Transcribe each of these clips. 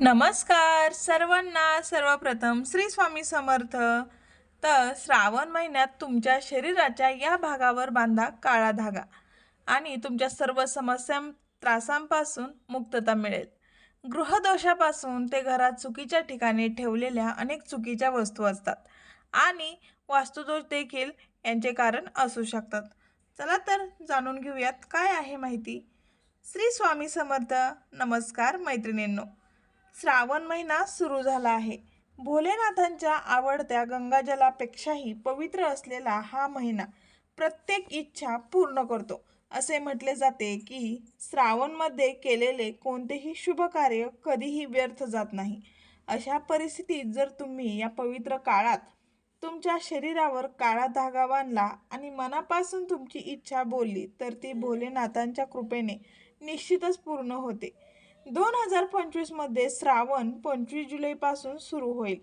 नमस्कार सर्वांना सर्वप्रथम श्री स्वामी समर्थ. तर श्रावण महिन्यात तुमच्या शरीराच्या या भागावर बांधा काळा धागा आणि तुमच्या सर्व समस्या त्रासांपासून मुक्तता मिळेल. गृहदोषापासून ते घरात चुकीच्या ठिकाणी ठेवलेल्या अनेक चुकीच्या वस्तू असतात आणि वास्तुदोष देखील यांचे कारण असू शकतात. चला तर जाणून घेऊयात काय आहे माहिती. श्री स्वामी समर्थ नमस्कार मैत्रिणींनो. श्रावण महिना सुरू झाला आहे. भोलेनाथांच्या आवडत्या गंगाजलापेक्षाही पवित्र असलेला हा महिना प्रत्येक इच्छा पूर्ण करतो. असे म्हटले जाते की श्रावणमध्ये केलेले कोणतेही शुभ कार्य कधीही व्यर्थ जात नाही. अशा परिस्थितीत जर तुम्ही या पवित्र काळात तुमच्या शरीरावर काळा धागा बांधला आणि मनापासून तुमची इच्छा बोलली तर ती भोलेनाथांच्या कृपेने निश्चितच पूर्ण होते. दोन हजार पंचवीसमध्ये श्रावण पंचवीस जुलैपासून सुरू होईल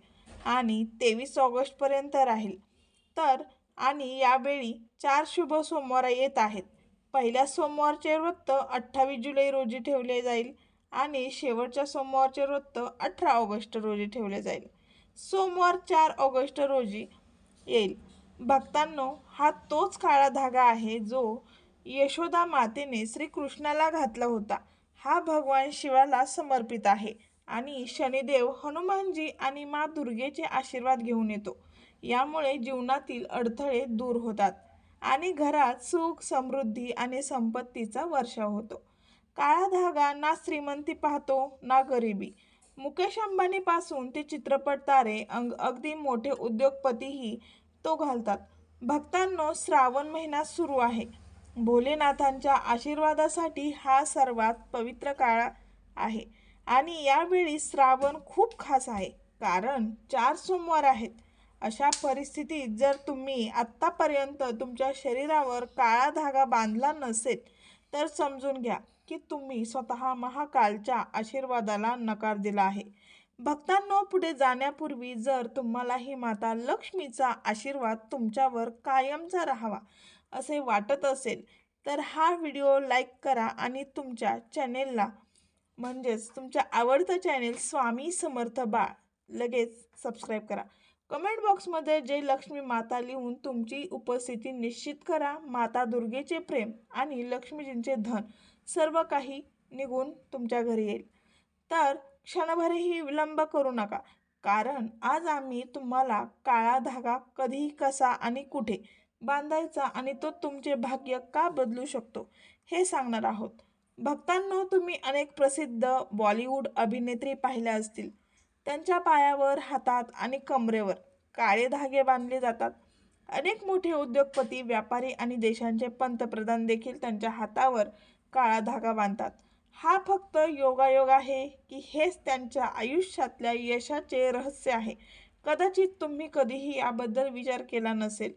आणि तेवीस ऑगस्टपर्यंत राहील. तर आणि यावेळी चार शुभ सोमवार येत आहेत. पहिल्या सोमवारचे व्रत अठ्ठावीस जुलै रोजी ठेवले जाईल आणि शेवटच्या सोमवारचे व्रत अठरा ऑगस्ट रोजी ठेवले जाईल. सोमवार चार ऑगस्ट रोजी येईल. भक्तांनो हा तोच काळा धागा आहे जो यशोदा मातेने श्रीकृष्णाला घातला होता. हा भगवान शिवाला समर्पित आहे आणि शनिदेव हनुमानजी आणि मा दुर्गेचे आशीर्वाद घेऊन येतो. यामुळे जीवनातील अडथळे दूर होतात आणि घरात सुख समृद्धी आणि संपत्तीचा वर्षाव होतो. काळा धागा ना श्रीमंती पाहतो ना गरिबी. मुकेश अंबानीपासून ते चित्रपट तारे अंग अगदी मोठे उद्योगपतीही तो घालतात. भक्तांनो श्रावण महिना सुरू आहे. भोलेनाथांच्या आशीर्वादासाठी हा सर्वात पवित्र काळ आहे. आणि यावेळी श्रावण खूप खास आहे कारण चार सोमवार आहेत. अशा परिस्थितीत जर तुम्ही आत्तापर्यंत तुमच्या शरीरावर काळा धागा बांधला नसेल तर समजून घ्या की तुम्ही स्वतः महाकालच्या आशीर्वादाला नकार दिला आहे. भक्तांनो पुढे जाण्यापूर्वी जर तुम्हालाही माता लक्ष्मीचा आशीर्वाद तुमच्यावर कायमचा राहावा असे वाटत असेल तर हा व्हिडिओ लाईक करा आणि तुमच्या चॅनेलला म्हणजेच तुमच्या आवडतं चॅनेल स्वामी समर्थ बाळ लगेच सबस्क्राईब करा. कमेंट बॉक्समध्ये जय लक्ष्मी माता लिहून तुमची उपस्थिती निश्चित करा. माता दुर्गेचे प्रेम आणि लक्ष्मीजींचे धन सर्व काही निघून तुमच्या घरी येईल. तर क्षणभरही विलंब करू नका कारण आज आम्ही तुम्हाला काळा धागा कधी कसा आणि कुठे बांधायचा आणि तो तुमचे भाग्य का बदलू शकतो हे सांगणार आहोत. भक्तांनो तुम्ही अनेक प्रसिद्ध बॉलिवूड अभिनेत्री पाहिल्या असतील. त्यांच्या पायावर हातात आणि कमरेवर काळे धागे बांधले जातात. अनेक मोठे उद्योगपती व्यापारी आणि देशांचे पंतप्रधान देखील त्यांच्या हातावर काळा धागा बांधतात. हा फक्त योगायोग आहे की हेच त्यांच्या आयुष्यातल्या यशाचे रहस्य आहे. कदाचित तुम्ही कधीही याबद्दल विचार केला नसेल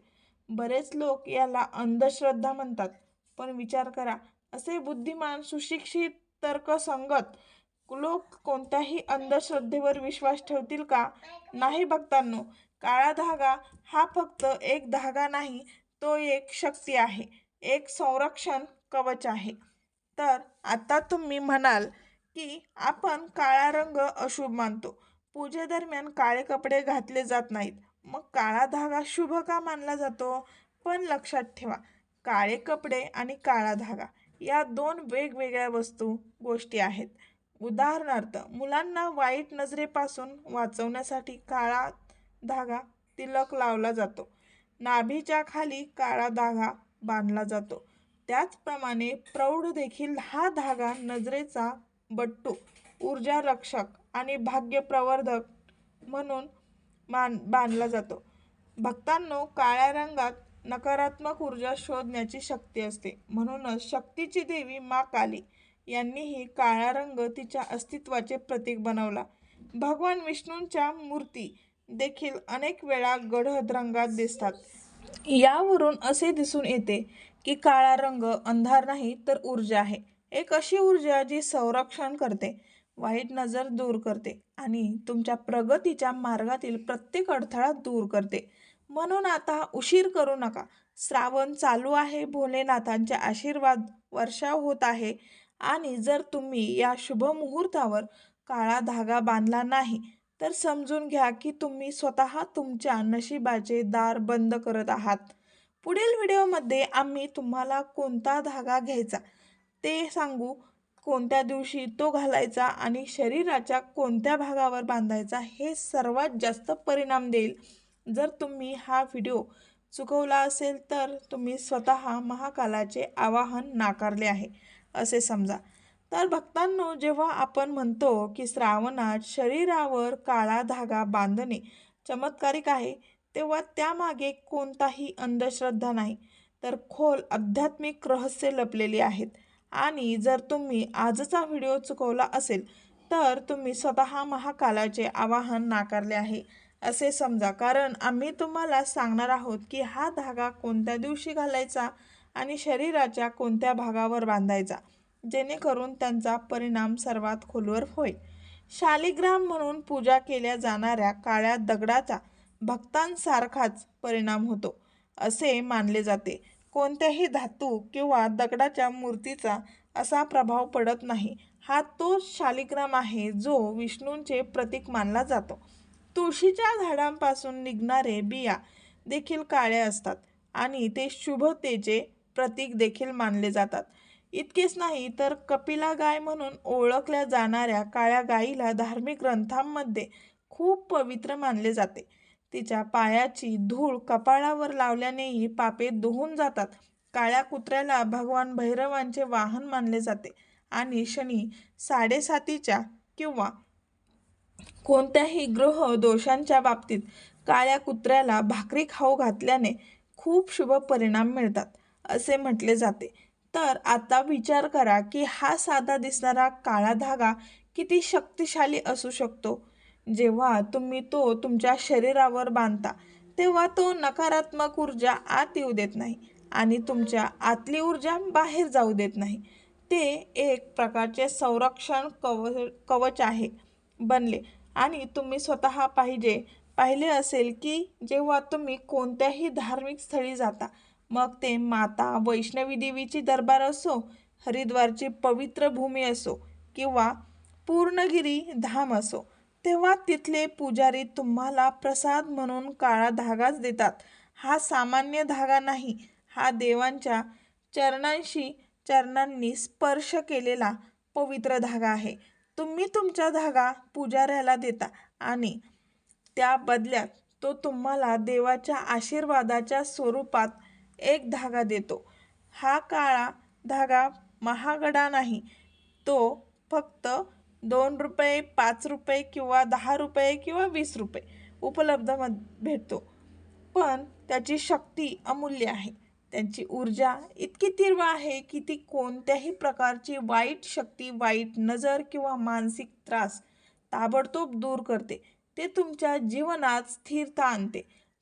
बरेच लोक याला अंधश्रद्धा म्हणतात. पण विचार करा असे बुद्धिमान सुशिक्षित तर्कसंगत लोक कोणत्याही अंधश्रद्धेवर विश्वास ठेवतील का? नाही भक्तांनो काळा धागा हा फक्त एक धागा नाही तो एक शक्ती आहे एक संरक्षण कवच आहे. तर आता तुम्ही म्हणाल की आपण काळा रंग अशुभ मानतो. पूजेदरम्यान काळे कपडे घातले जात नाहीत. मग काळा धागा शुभ का मानला जातो? पण लक्षात ठेवा काळे कपडे आणि काळा धागा या दोन वेगवेगळ्या वस्तू गोष्टी आहेत. उदाहरणार्थ मुलांना वाईट नजरेपासून वाचवण्यासाठी काळा धागा तिलक लावला जातो. नाभीच्या खाली काळा धागा बांधला जातो. त्याचप्रमाणे प्रौढ देखील हा धागा नजरेचा बट्टू ऊर्जा रक्षक आणि भाग्य प्रवर्धक म्हणून मान बांधला जातो. भक्तांनो काळ्या रंगात नकारात्मक ऊर्जा शोधण्याची शक्ती असते. म्हणूनच शक्तीची देवी मा काली यांनीही काळा रंग तिच्या अस्तित्वाचे प्रतीक बनवला. भगवान विष्णूंच्या मूर्ती देखील अनेक वेळा गडद रंगात दिसतात. यावरून असे दिसून येते की काळा रंग अंधार नाही तर ऊर्जा आहे. एक अशी ऊर्जा जी संरक्षण करते. वाईट नजर दूर करते आणि तुमच्या प्रगतीच्या मार्गातील प्रत्येक अडथळा दूर करते. म्हणून आता उशीर करू नका. श्रावण चालू आहे. भोलेनाथांचे आशीर्वाद वर्षाव होत आहे. आणि जर तुम्ही या शुभ मुहूर्तावर काळा धागा बांधला नाही तर समजून घ्या की तुम्ही स्वतः तुमच्या नशिबाचे दार बंद करत आहात. पुढील व्हिडिओमध्ये आम्ही तुम्हाला कोणता धागा घ्यायचा ते सांगू. कोणत्या दिवशी तो घालायचा आणि शरीराच्या कोणत्या भागावर बांधायचा हे सर्वात जास्त परिणाम देईल. जर तुम्ही हा व्हिडिओ चुकवला असेल तर तुम्ही स्वतः महाकालाचे आवाहन नाकारले आहे असे समजा. तर भक्तांनो जेव्हा आपण म्हणतो की श्रावणात शरीरावर काळा धागा बांधणे चमत्कारिक आहे तेव्हा त्यामागे कोणताही अंधश्रद्धा नाही. तर खोल आध्यात्मिक रहस्य लपलेली आहेत. आणि जर तुम्ही आजचा व्हिडिओ चुकवला असेल तर तुम्ही स्वतः महाकालाचे आवाहन नाकारले आहे. असे समजा कारण आम्ही तुम्हाला सांगणार आहोत की हा धागा कोणत्या दिवशी घालायचा आणि शरीराच्या कोणत्या भागावर बांधायचा जेणेकरून त्यांचा परिणाम सर्वात खोलवर होईल. शालिग्राम म्हणून पूजा केल्या जाणाऱ्या काळ्या दगडाचा भक्तांसारखाच परिणाम होतो असे मानले जाते. कोणत्याही धातू किंवा दगडाच्या मूर्तीचा असा प्रभाव पडत नाही. हा तो शालिग्राम आहे जो विष्णूंचे प्रतीक मानला जातो. तुळशीच्या झाडांपासून निघणारे बिया देखील काळ्या असतात आणि ते शुभतेचे प्रतीक देखील मानले जातात. इतकेच नाही तर कपिला गाय म्हणून ओळखल्या जाणाऱ्या काळ्या गायीला धार्मिक ग्रंथांमध्ये खूप पवित्र मानले जाते. तिच्या पायाची धूळ कपाळावर लावल्यानेही पापे धुवून जातात. काळ्या कुत्र्याला भगवान भैरवांचे वाहन मानले जाते आणि शनी साडेसातीच्या किंवा कोणत्याही ग्रह दोषांच्या बाबतीत काळ्या कुत्र्याला भाकरी खाऊ घातल्याने खूप शुभ परिणाम मिळतात असे म्हटले जाते. तर आता विचार करा की हा साधा दिसणारा काळा धागा किती शक्तिशाली असू शकतो? जेव्हा तुम्ही तो तुमच्या शरीरावर बांधता तेव्हा तो नकारात्मक ऊर्जा आत येऊ देत नाही आणि तुमच्या आतली ऊर्जा बाहेर जाऊ देत नाही. ते एक प्रकारचे संरक्षण कव कवच आहे बनले. आणि तुम्ही स्वतः पाहिजे पाहिले असेल की जेव्हा तुम्ही कोणत्याही धार्मिक स्थळी जाता मग ते माता वैष्णवी देवीची दरबार असो हरिद्वारची पवित्र भूमी असो किंवा पूर्णगिरी धाम असो तेव्हा तिथले पुजारी तुम्हाला प्रसाद म्हणून काळा धागाच देतात. हा सामान्य धागा नाही हा देवांच्या चरणांशी चरणांनी स्पर्श केलेला पवित्र धागा आहे. तुम्ही तुमचा धागा पुजाऱ्याला देता आणि त्या बदल्यात तो तुम्हाला देवाच्या आशीर्वादाच्या स्वरूपात एक धागा देतो. हा काळा धागा महागडा नाही तो फक्त दोन रुपये पाच रुपये किंवा दहा रुपये किंवा वीस रुपये उपलब्ध म भेटतो. पण त्याची शक्ती अमूल्य आहे. त्यांची ऊर्जा इतकी तीव्र आहे की ती कोणत्याही प्रकारची वाईट शक्ती वाईट नजर किंवा मानसिक त्रास ताबडतोब दूर करते. ते तुमच्या जीवनात स्थिरता आणते.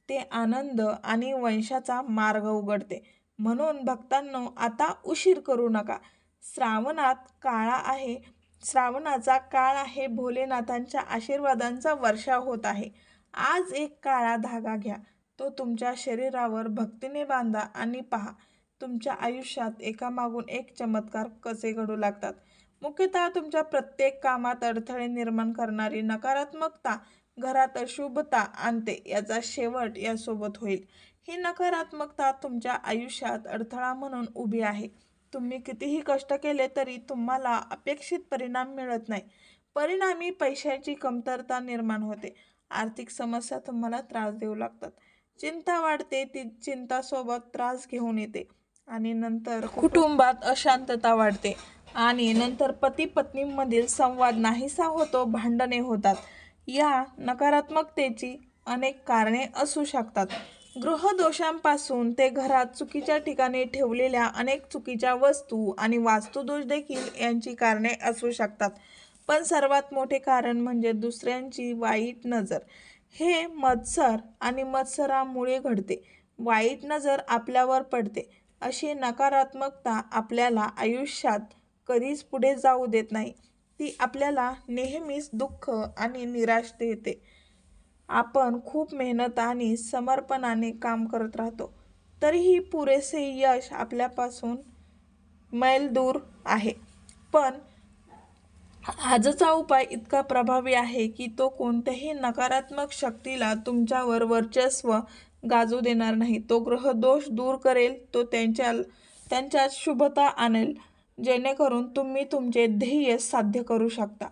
ते आनंद आणि वंशाचा मार्ग उघडते. म्हणून भक्तांनो आता उशीर करू नका. श्रावणात काळा आहे श्रावणाचा काळ आहे भोलेनाथांच्या आशीर्वादांचा वर्षा होत आहे. आज एक काळा धागा घ्या. तो तुमच्या शरीरावर भक्तीने बांधा आणि पहा. तुमच्या आयुष्यात एकामागून एक चमत्कार कसे घडू लागतात? मुख्यतः तुमच्या प्रत्येक कामात अडथळे निर्माण करणारी नकारात्मकता घरात अशुभता आणते याचा शेवट यासोबत होईल. ही नकारात्मकता तुमच्या आयुष्यात अडथळा म्हणून उभी आहे. तुम्ही कितीही कष्ट केले तरी तुम्हाला अपेक्षित परिणाम मिळत नाही. परिणामी पैशाची कमतरता निर्माण होते. आर्थिक समस्या तुम्हाला त्रास देऊ लागतात. चिंता वाढते ती चिंतासोबत त्रास घेऊन येते. आणि नंतर कुटुंबात अशांतता वाढते. आणि नंतर पती पत्नीमधील संवाद नाहीसा होतो भांडणे होतात. या नकारात्मकतेची अनेक कारणे असू शकतात. ग्रहदोषांपासून ते घरात चुकीच्या ठिकाणी ठेवलेल्या अनेक चुकीच्या वस्तू आणि वास्तुदोष देखील यांची कारणे असू शकतात. पण सर्वात मोठे कारण म्हणजे दुसऱ्यांची वाईट नजर. हे मत्सर आणि मत्सरामुळे घडते. वाईट नजर आपल्यावर पडते. अशी नकारात्मकता आपल्याला आयुष्यात कधीच पुढे जाऊ देत नाही. ती आपल्याला नेहमीच दुःख आणि निराश देते. आपण खूप मेहनत आणि समर्पणाने काम करत राहतो. तरीही पुरेसे यश आपल्यापासून मैल दूर आहे. पण आजचा उपाय इतका प्रभावी आहे की तो कोणत्याही नकारात्मक शक्तीला तुमच्यावर वर्चस्व गाजू देणार नाही. तो ग्रह दोष दूर करेल तो त्यांच्या त्यांच्यात शुभता आणेल जेणेकरून तुम्ही तुमचे ध्येय साध्य करू शकता.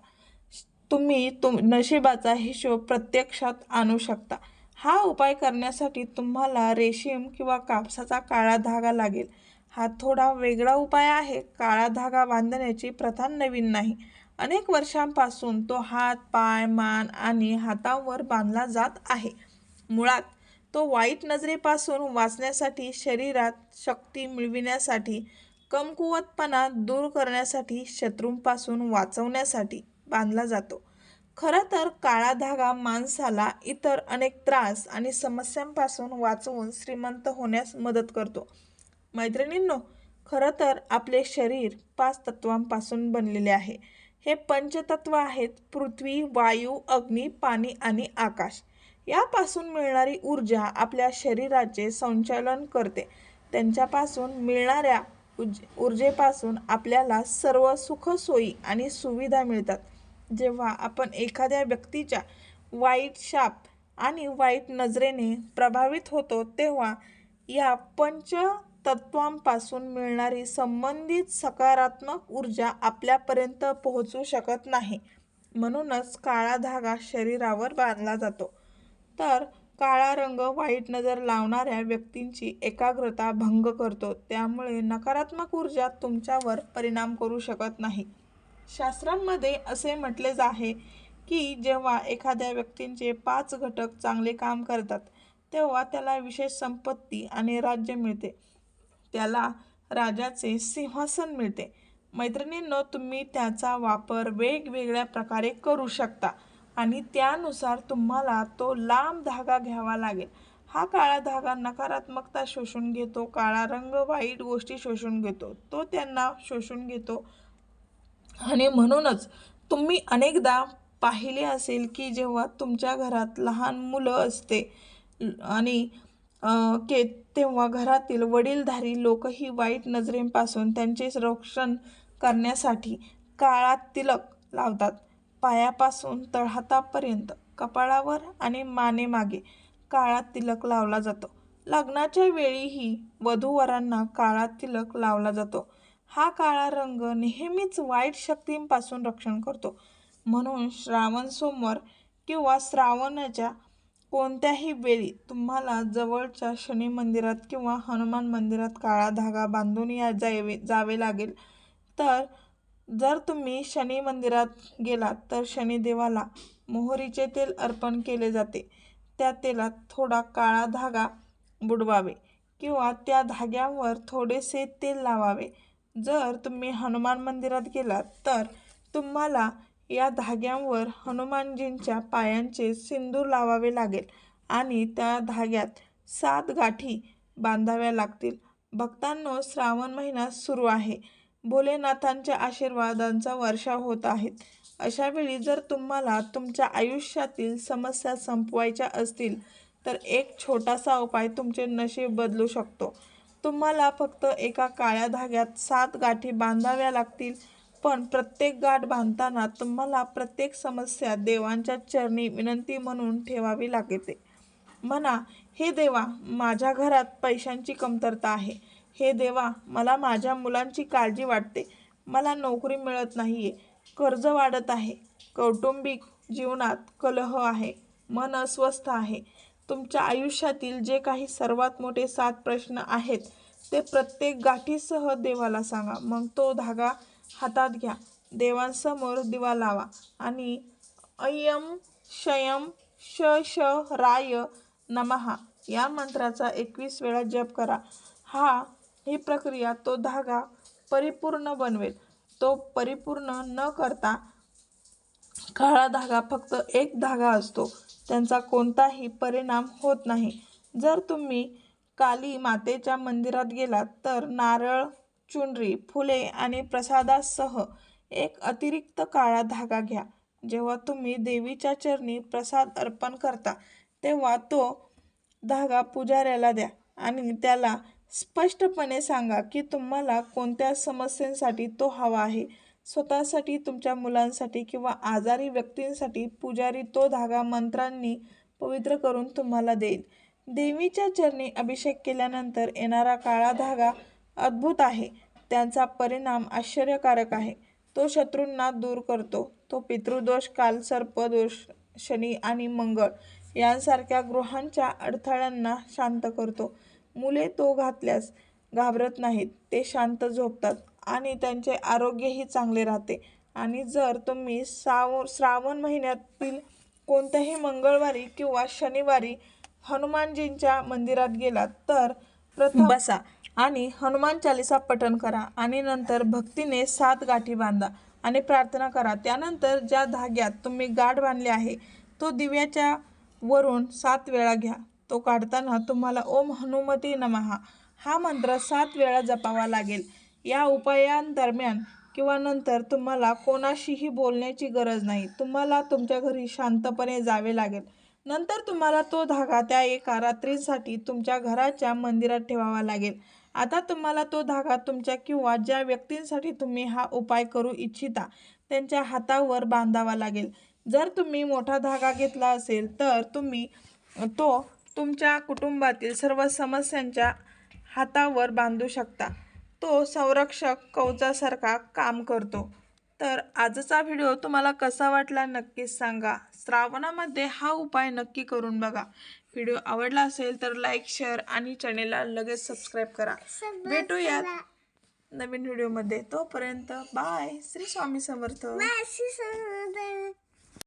तुम्ही तुम नशिबाचा हिशोब प्रत्यक्षात आणू शकता. हा उपाय करण्यासाठी तुम्हाला रेशीम किंवा कापसाचा काळा धागा लागेल. हा थोडा वेगळा उपाय आहे. काळा धागा बांधण्याची प्रथा नवीन नाही. अनेक वर्षांपासून तो हात पाय मान आणि हातावर बांधला जात आहे. मुळात तो वाईट नजरेपासून वाचण्यासाठी शरीरात शक्ती मिळविण्यासाठी कमकुवतपणा दूर करण्यासाठी शत्रूंपासून वाचवण्यासाठी बांधला जातो. खरं तर काळा धागा माणसाला इतर अनेक त्रास आणि समस्यांपासून वाचवून श्रीमंत होण्यास मदत करतो. मैत्रिणींनो खरं तर आपले शरीर पाच तत्वांपासून बनलेले आहे. हे पंचतत्व आहेत पृथ्वी वायू अग्नी पाणी आणि आकाश. यापासून मिळणारी ऊर्जा आपल्या शरीराचे संचालन करते. त्यांच्यापासून मिळणाऱ्या उज ऊर्जेपासून आपल्याला सर्व सुखसोयी आणि सुविधा मिळतात. जेव्हा आपण एखाद्या व्यक्तीच्या वाईट शाप आणि वाईट नजरेने प्रभावित होतो तेव्हा या पंच तत्वांपासून मिळणारी संबंधित सकारात्मक ऊर्जा आपल्यापर्यंत पोहोचू शकत नाही. म्हणूनच काळा धागा शरीरावर बांधला जातो. तर काळा रंग वाईट नजर लावणाऱ्या व्यक्तींची एकाग्रता भंग करतो. त्यामुळे नकारात्मक ऊर्जा तुमच्यावर परिणाम करू शकत नाही. शास्त्रांमध्ये असे म्हटले आहे की जेव्हा एखाद्या व्यक्तींचे पाच घटक चांगले काम करतात तेव्हा त्याला विशेष संपत्ती आणि राज्य मिळते. त्याला राजाचे सिंहासन मिळते. मैत्रिणींनो तुम्ही त्याचा वापर वेगवेगळ्या प्रकारे करू शकता आणि त्यानुसार तुम्हाला तो लांब धागा घ्यावा लागेल. हा काळा धागा नकारात्मकता शोषून घेतो काळा रंग वाईट गोष्टी शोषून घेतो तो त्यांना शोषून घेतो आणि म्हणूनच तुम्ही अनेकदा पाहिले असेल की जेव्हा तुमच्या घरात लहान मुलं असते आणि के तेव्हा घरातील वडीलधारी लोकही वाईट नजरेपासून त्यांचे रक्षण करण्यासाठी काळा तिलक लावतात. पायापासून तळहातापर्यंत कपाळावर आणि मानेमागे काळा तिलक लावला जातो. लग्नाच्या वेळीही वधूवरांना काळा तिलक लावला जातो. हा काळा रंग नेहमीच वाईट शक्तींपासून रक्षण करतो. म्हणून श्रावण सोमवार किंवा श्रावणाच्या कोणत्याही वेळी तुम्हाला जवळच्या शनी मंदिरात किंवा हनुमान मंदिरात काळा धागा बांधून या जावे जावे लागेल. तर जर तुम्ही शनी मंदिरात गेलात तर शनिदेवाला मोहरीचे तेल अर्पण केले जाते. त्या तेलात थोडा काळा धागा बुडवावे किंवा त्या धाग्यावर थोडेसे तेल लावावे. जर तुम्ही हनुमान मंदिरात गेलात तर तुम्हाला या धाग्यांवर हनुमानजींच्या पायांचे सिंदूर लावावे लागेल आणि त्या धाग्यात सात गाठी बांधाव्या लागतील. भक्तांनो श्रावण महिना सुरू आहे. भोलेनाथांच्या आशीर्वादांचा वर्षा होत आहेत अशावेळी जर तुम्हाला तुमच्या आयुष्यातील समस्या संपवायच्या असतील तर एक छोटासा उपाय तुमचे नशीब बदलू शकतो. तुम्हाला फक्त एका काळ्या धाग्यात सात गाठी बांधाव्या लागतील. पण प्रत्येक गाठ बांधताना तुम्हाला प्रत्येक समस्या देवांच्या चरणी विनंती म्हणून ठेवावी लागते. म्हणा हे देवा माझ्या घरात पैशांची कमतरता आहे. हे देवा मला माझ्या मुलांची काळजी वाटते. मला नोकरी मिळत नाही आहे कर्ज वाढत आहे. कौटुंबिक जीवनात कलह आहे. मन अस्वस्थ आहे. तुमच्या आयुष्यातील जे काही सर्वात मोठे सात प्रश्न आहेत ते प्रत्येक गाठीसह देवाला सांगा. मग तो धागा हातात घ्या. देवांसमोर दिवा लावा आणि अयम शयम श श राय नमहा या मंत्राचा एकवीस वेळा जप करा. हा ही प्रक्रिया तो धागा परिपूर्ण बनवेल. तो परिपूर्ण न करता काळा धागा फक्त एक धागा असतो. त्यांचा कोणताही परिणाम होत नाही. जर तुम्ही काली मातेच्या मंदिरात गेलात तर नारळ चुनरी फुले आणि प्रसादासह एक अतिरिक्त काळा धागा घ्या. जेव्हा तुम्ही देवीच्या चरणी प्रसाद अर्पण करता तेव्हा तो धागा पुजाऱ्याला द्या आणि त्याला स्पष्टपणे सांगा की तुम्हाला कोणत्या समस्येसाठी तो हवा आहे. स्वतःसाठी तुमच्या मुलांसाठी किंवा आजारी व्यक्तींसाठी पुजारी तो धागा मंत्रांनी पवित्र करून तुम्हाला देईल. देवीच्या चरणी अभिषेक केल्यानंतर येणारा काळा धागा अद्भुत आहे. त्यांचा परिणाम आश्चर्यकारक आहे. तो शत्रूंना दूर करतो. तो पितृदोष काल सर्पदोष शनी आणि मंगळ यांसारख्या गृहांच्या अडथळ्यांना शांत करतो. मुले तो घातल्यास घाबरत नाहीत. ते शांत झोपतात. आणि त्यांचे आरोग्यही चांगले राहते. आणि जर तुम्ही साव श्रावण महिन्यातील कोणत्याही मंगळवारी किंवा शनिवारी हनुमानजींच्या मंदिरात गेलात तर प्रथम बसा आणि हनुमान चालिसा पठण करा आणि नंतर भक्तीने सात गाठी बांधा आणि प्रार्थना करा. त्यानंतर ज्या धाग्यात तुम्ही गाठ बांधले आहे तो दिव्याच्या वरून सात वेळा घ्या. तो काढताना तुम्हाला ओम हनुमती नमहा हा मंत्र सात वेळा जपावा लागेल. या उपायांदरम्यान किंवा नंतर तुम्हाला कोणाशीही बोलण्याची गरज नाही. तुम्हाला तुमच्या घरी शांतपणे जावे लागेल. नंतर तुम्हाला तो धागा त्या एका रात्रीसाठी तुमच्या घराच्या मंदिरात ठेवावा लागेल. आता तुम्हाला तो धागा तुमच्या किंवा ज्या व्यक्तींसाठी तुम्ही हा उपाय करू इच्छिता त्यांच्या हातावर बांधावा लागेल. जर तुम्ही मोठा धागा घेतला असेल तर तुम्ही तो तुमच्या कुटुंबातील सर्व समस्यांच्या हातावर बांधू शकता. तो संरक्षक कवचासारखा काम करतो. तर आजचा व्हिडिओ तुम्हाला कसा वाटला नक्कीच सांगा. श्रावणामध्ये हा उपाय नक्की करून बघा. व्हिडिओ आवडला असेल तर लाईक शेअर आणि चॅनेलला लगेच सबस्क्राईब करा. भेटूयात नवीन व्हिडिओमध्ये तोपर्यंत बाय श्री स्वामी समर्थ.